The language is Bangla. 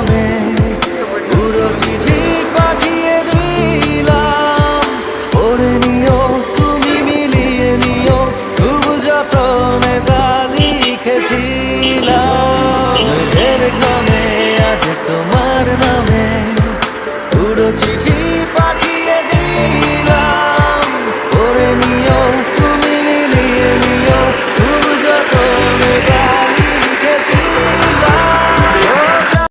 কলমে তুমি মিলিয়ে নিও খুব যতনে তা লিখেছিলাম। গ্রামে আজ তোমার নামে পুরো চিঠি